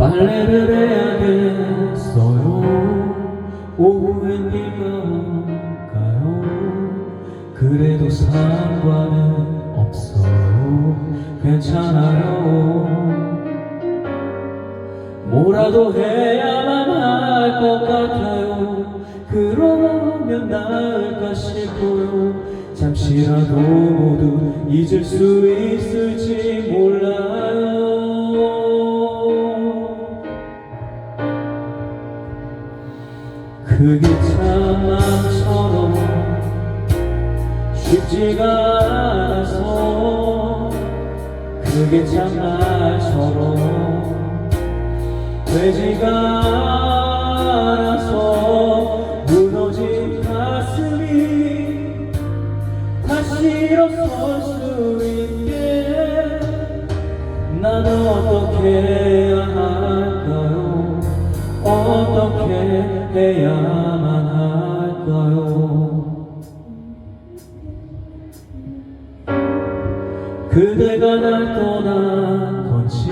빨래를 해야겠어요? 오후엔 네가 가요? 그래도 상관은 없어요. 괜찮아요. 뭐라도 해야만 할 것 같아요. 그러면 나을까 싶어요. 잠시라도 모두 잊을 수 있을지 몰라요 참 마음처럼 쉽지가 않아서 그게 참 말처럼 되지가 않아서 무너진 가슴이 다시 일어설 수 있게 난 어떻게 해야 할까요? 어떻게 해야만 할까요 그대가 날 떠난 건지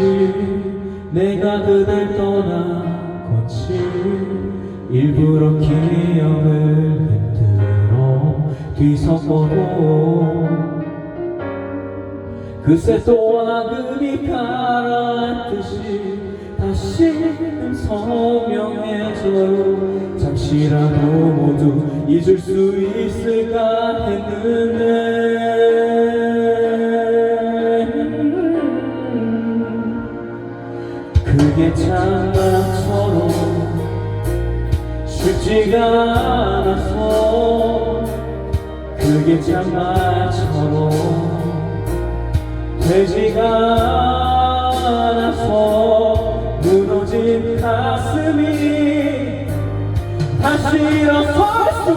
내가 그댈 떠난 건지 일부러 기억을 흔들어 뒤섞어도 그새 또 아금이 가라앉듯이 다시금 선명해져요. 잠시라도 모두 잊을 수 있을까 했는데 그게 장난처럼 쉽지가 않아서. 그게 장난처럼 되지가 않아서. 무너진 가슴이 다시 일어설 수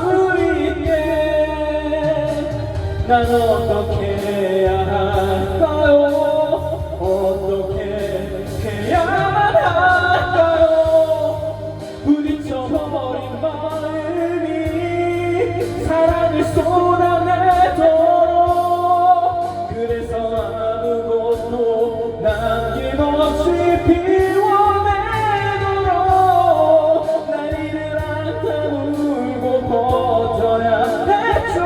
있게. 난 어떻게 쏟아내도록 그래서 아무것도 남김없이 비워내도록 나이를 안다 울고 버텨야 했죠.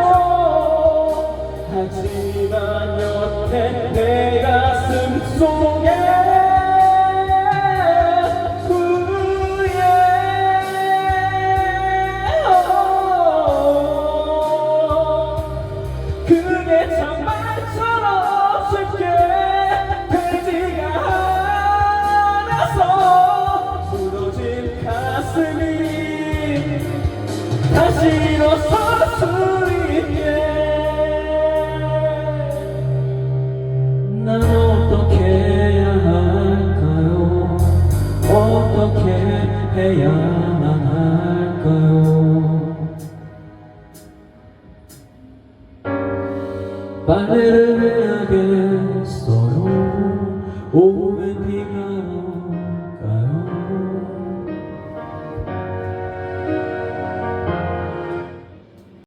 하지만 여태 다시는 사수리에난 어떻게 해야 할까요? 어떻게 해야만 할까요? 빨래를 해야겠어요. 오후엔 비가